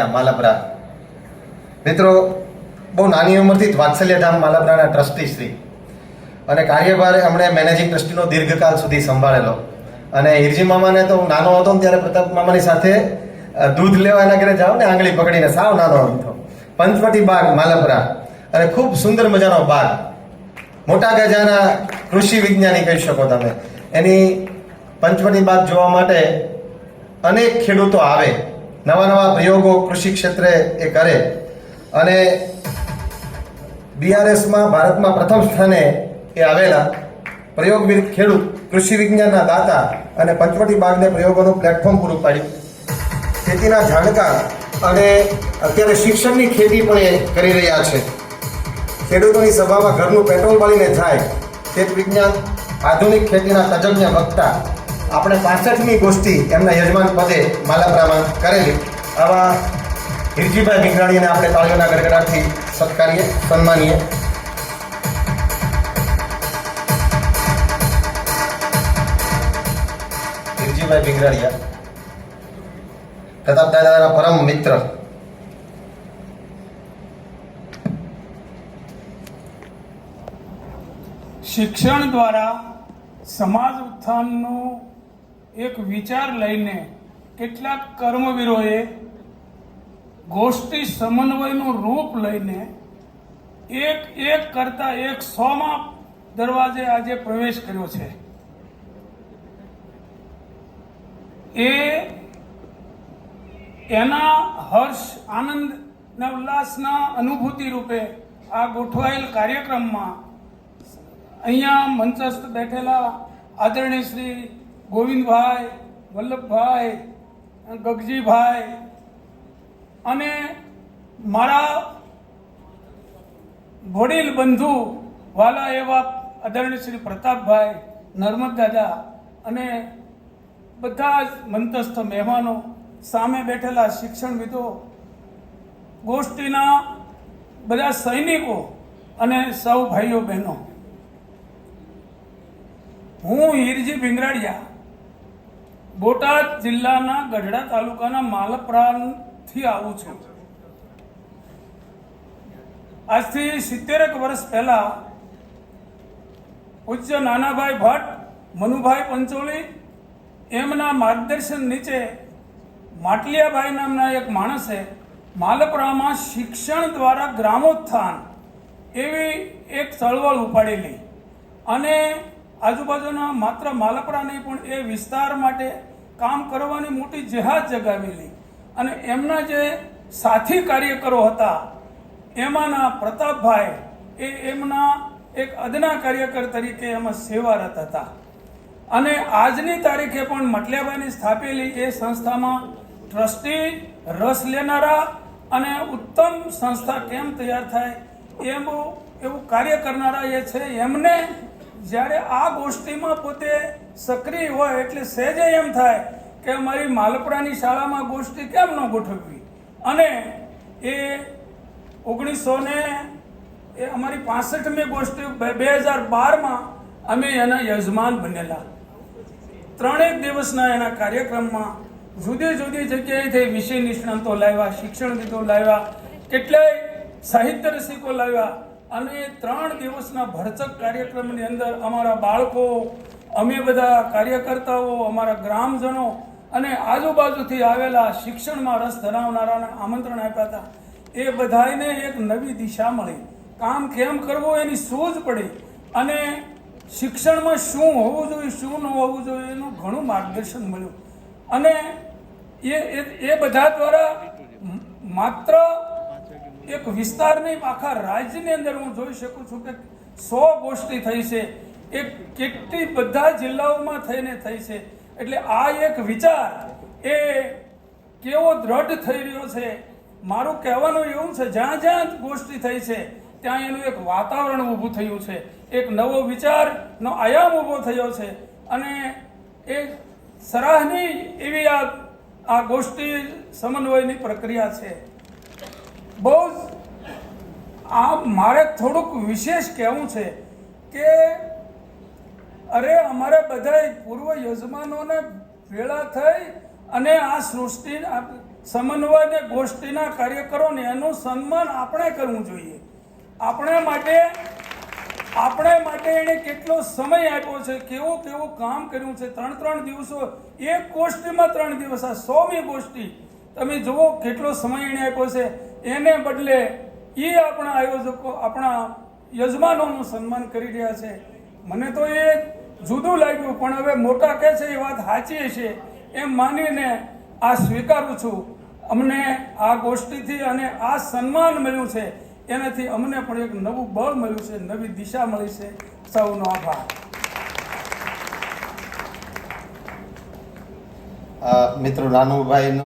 માલપરા. મિત્રો, બહુ નાની ઉંમરથી જ વાત્સલ્યધામ માલપરાના ટ્રસ્ટી શ્રી. અને કાર્યભાર એમણે મેનેજિંગ ટ્રસ્ટીનો દીર્ઘકાલ સુધી સંભાળેલો. અને હિરજી મામાને તો હું નાનો હતો ને ત્યારે પ્રતાપ મામાની સાથે દૂધ લેવા એના ઘરે જાઓ ને આંગળી પકડીને સાવ નાનો હતો. પંચવટી બાગ, માલપરા. અને ખૂબ સુંદર મજાનો બાગ. મોટા ગજાના કૃષિ વિજ્ઞાની કહી શકો તમે. એની પંચવટી બાગ જોવા માટે અનેક ખેડૂતો આવે. નવા નવા પ્રયોગો કૃષિ ક્ષેત્રે એ કરે. અને બીઆરએસમાં ભારતમાં પ્રથમ સ્થાને એ આવેલા પ્રયોગવીર ખેડૂત કૃષિ વિજ્ઞાનના દાતા અને પંચવટી બાગને પ્રયોગોનું પ્લેટફોર્મ પૂરું પાડ્યું. ખેતીના જાણકાર અને અત્યારે શિક્ષણની ખેતી પણ એ કરી રહ્યા છે. ખેડૂતોની સભામાં ઘરનું પેટ્રોલ બાળીને જાય ખેત વિજ્ઞાન આધુનિક ખેતીના તજજ્ઞ વક્તા આપણે પાસઠમી ગોષ્ઠી એમના યજમાન પદે માલાપ્રામાં કરેલી. આવા હિરજીભાઈ ભીંગાણીને આપણે તાળીઓના ગડગડાટથી સત્કારીએ, સન્માનીએ. હિરજીભાઈ ભીંગરાડિયા પ્રતાપ દાદાના પરમ મિત્ર. શિક્ષણ દ્વારા સમાજ ઉત્થાનનો એક વિચાર લઈને કેટલાક કર્મવીરોએ ગોષ્ઠી સમન્વયનું રૂપ લઈને એક એક કરતા એક સોમાં દરવાજે આજે પ્રવેશ કર્યો છે. એ એના હર્ષ આનંદના ઉલ્લાસના અનુભૂતિ રૂપે આ ગોઠવાયેલ કાર્યક્રમમાં અહીંયા મંચસ્થ બેઠેલા આદરણીય શ્રી ગોવિંદભાઈ, વલ્લભભાઈ, ગગજીભાઈ અને મારા વડીલ બંધુ વાલા એવા આદરણીય શ્રી પ્રતાપભાઈ, નર્મદ દાદા અને બધા જ મંતસ્થ મહેમાનો સામે બેઠેલા શિક્ષણવિદો, ગોષ્ઠીના બધા સૈનિકો અને સૌ ભાઈઓ બહેનો. હું હિરજી ભીંગરાડિયા બોટાદ જિલ્લાના ગઢડા તાલુકાના માલપરાથી આવું છું. આજથી સિત્તેરેક વર્ષ પહેલા પૂજ્ય નાનાભાઈ ભટ્ટ, મનુભાઈ પંચોલી, એમના માર્ગદર્શન નીચે માટલિયાભાઈ નામના એક માણસે માલપરામાં શિક્ષણ દ્વારા ગ્રામોત્થાન એવી એક ચળવળ ઉપાડેલી. અને આજુબાજુના માત્ર માલપરા નહીં પણ એ વિસ્તાર માટે કામ કરવાની મોટી જેહાદ જગાવેલી. અને એમના જે સાથી કાર્યકરો હતા, એમાંના પ્રતાપભાઈ એ એમના એક અદના કાર્યકર તરીકે એમાં સેવારત હતા. અને આજની તારીખે પણ મટલેબાની સ્થાપેલી એ સંસ્થામાં ટ્રસ્ટી રસ લેનારા અને ઉત્તમ સંસ્થા કેમ તૈયાર થાય એમ એવું કાર્ય કરનારા એ છે. એમને જ્યારે આ ગોષ્ઠીમાં પોતે સક્રિય હોય એટલે સહેજે એમ થાય કે અમારી માલપુરાની શાળામાં ગોષ્ઠી કેમ ન ગોઠવવી? અને એ ઓગણીસો ને એ અમારી પાસઠમી ગોષ્ઠી બે હજાર બારમાં અમે એના યજમાન બનેલા. ત્રણેક દિવસના એના કાર્યક્રમમાં જુદી જુદી જગ્યાએથી વિષય નિષ્ણાંતો લાવ્યા શિક્ષણવિદો લાવ્યા, કેટલાય સાહિત્ય રસિકો લાવ્યા. અને એ ત્રણ દિવસના ભરચક કાર્યક્રમની અંદર અમારા બાળકો અમે બધા કાર્યકર્તાઓ, અમારા ગ્રામજનો અને આજુબાજુથી આવેલા શિક્ષણમાં રસ ધરાવનારાને આમંત્રણ આપ્યા હતા. એ બધાને એક નવી દિશા મળી. કામ કેમ કરવું એની સૂઝ પડી અને શિક્ષણમાં શું હોવું જોઈએ, શું ન હોવું જોઈએ એનું ઘણું માર્ગદર્શન મળ્યું. અને એ, એ- બધા દ્વારા માત્ર એક વિસ્તાર નહીં આખા રાજ્યની અંદર હું જોઈ શકું છું કે સો ગોષ્ઠી થઈ છે. એ કેટલી બધા જિલ્લાઓમાં થઈને થઈ છે. એટલે આ એક વિચાર એ કેવો દ્રઢ થઈ રહ્યો છે. મારું કહેવાનું એવું છે, જ્યાં જ્યાં ગોષ્ઠી થઈ છે, ત્યાં એનું એક વાતાવરણ ઊભું થયું છે. એક નવો વિચારનો આયામ ઊભો થયો છે. અને એ સરાહની એવી આ આ ગોષ્ઠી સમન્વયની પ્રક્રિયા છે. બહુ જ આ મારે થોડુંક વિશેષ કહેવું છે કે અરે, અમારે બધા પૂર્વ યજમાનોને ભેળા થઈ અને આ સૃષ્ટિ સમન્વય ને ગોષ્ઠીના કાર્યકરોને એનું સન્માન આપણે કરવું જોઈએ. આપણે માટે આપણે માટે એણે કેટલો સમય આપ્યો છે, કેવું કેવું કામ કર્યું છે, ત્રણ ત્રણ દિવસો, એક ગોષ્ઠીમાં ત્રણ દિવસ, આ સોમી ગોષ્ઠી, તમે જુઓ કેટલો સમય એણે આપ્યો છે. એને બદલે એ આપણા આયોજકો, આપણા યજમાનોનું સન્માન કરી રહ્યા છે. મને તો એ જુદું લાગ્યું, પણ હવે મોટા કહે છે, એ વાત સાચી છે. એમ માનીને આ સ્વીકારું છું. અમને આ ગોષ્ઠીથી અને આ સન્માન મળ્યું છે, એનાથી અમને પણ એક નવું બળ મળ્યું છે, નવી દિશા મળી છે. સૌનો આભાર. મિત્રો, નાનુભાઈનું